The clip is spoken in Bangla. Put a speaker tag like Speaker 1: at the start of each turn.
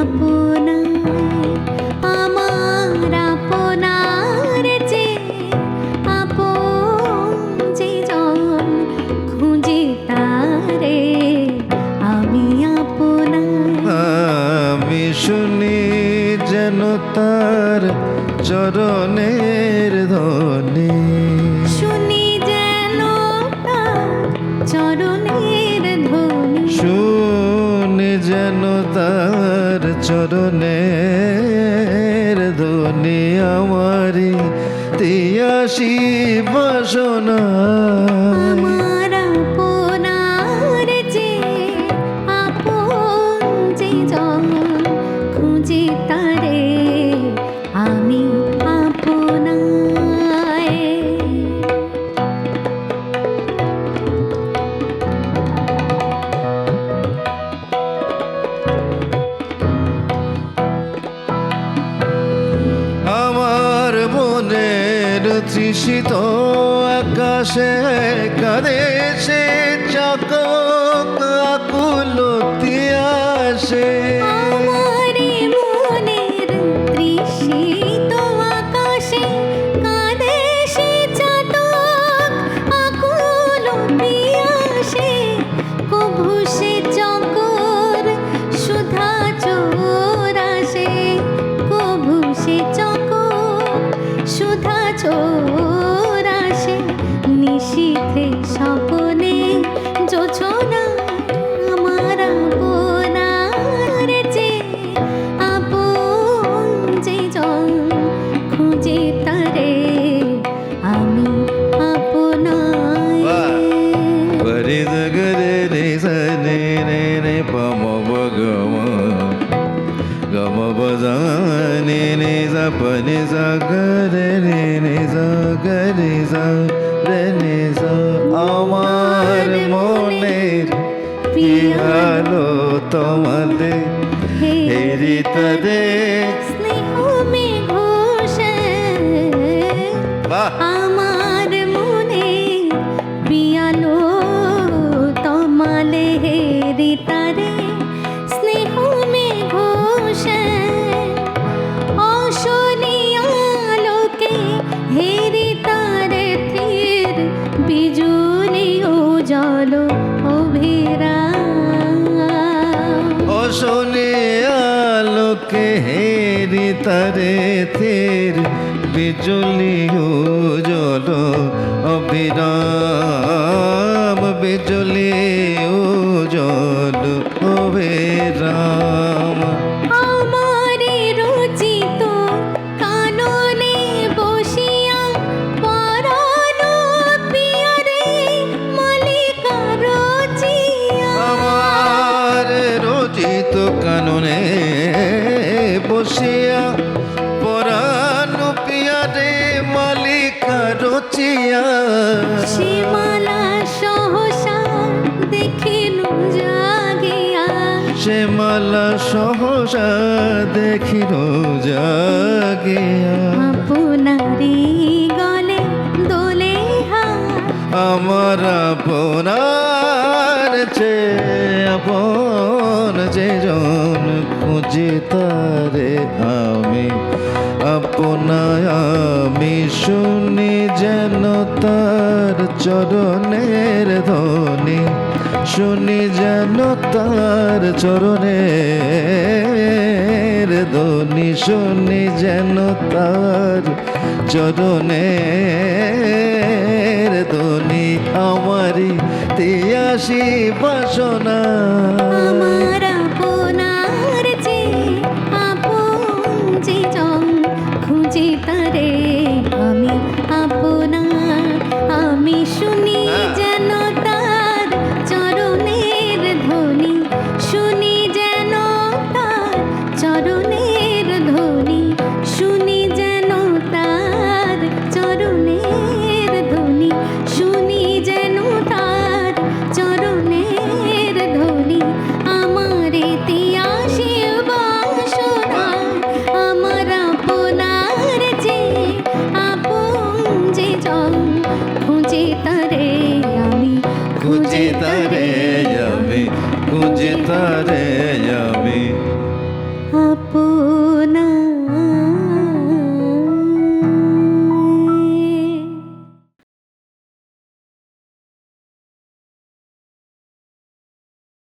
Speaker 1: আপনার আমার আপনার যে আপন যে জন খুঁজে তারে আমি আপনার।
Speaker 2: আমি শুনি যেন তার চরণের ধ্বনি।
Speaker 1: শুনি যেন তার চরণের
Speaker 2: চরণের ধ্বনি আমারি তিয়াশি বাসনা। তৃষিত আকাশে কাদেশে চক আকুল তিয়াসে
Speaker 1: নিশীথে স্বপনে যোছনা আমার আপনার যে আপন যে জন খুঁজে তারে আমি আপনায়
Speaker 2: পরি গরে রে সনে রে রে পম গম গম বজানে রে জ পনি জ রে রে জ গরে
Speaker 1: Nebuchadnezzar. ও জল অভিরা
Speaker 2: শোনে আলোকে হেরি তারে থের বিজলি ও জল অবিরাম। বিজলি ও জল
Speaker 1: রচিয়া। সীমালা সহসা দেখিনু জাগিয়া।
Speaker 2: সে মালা সহসা দেখিল জাগিয়া।
Speaker 1: আপনারি গলে দোলে হা
Speaker 2: আমার আপনার শুনি যেন তার চরণের ধ্বনি। শুনি যেন তার চরণের ধ্বনি। শুনি যেন তার চরণের ধ্বনি। আমারি তিয়াসি বাসনা।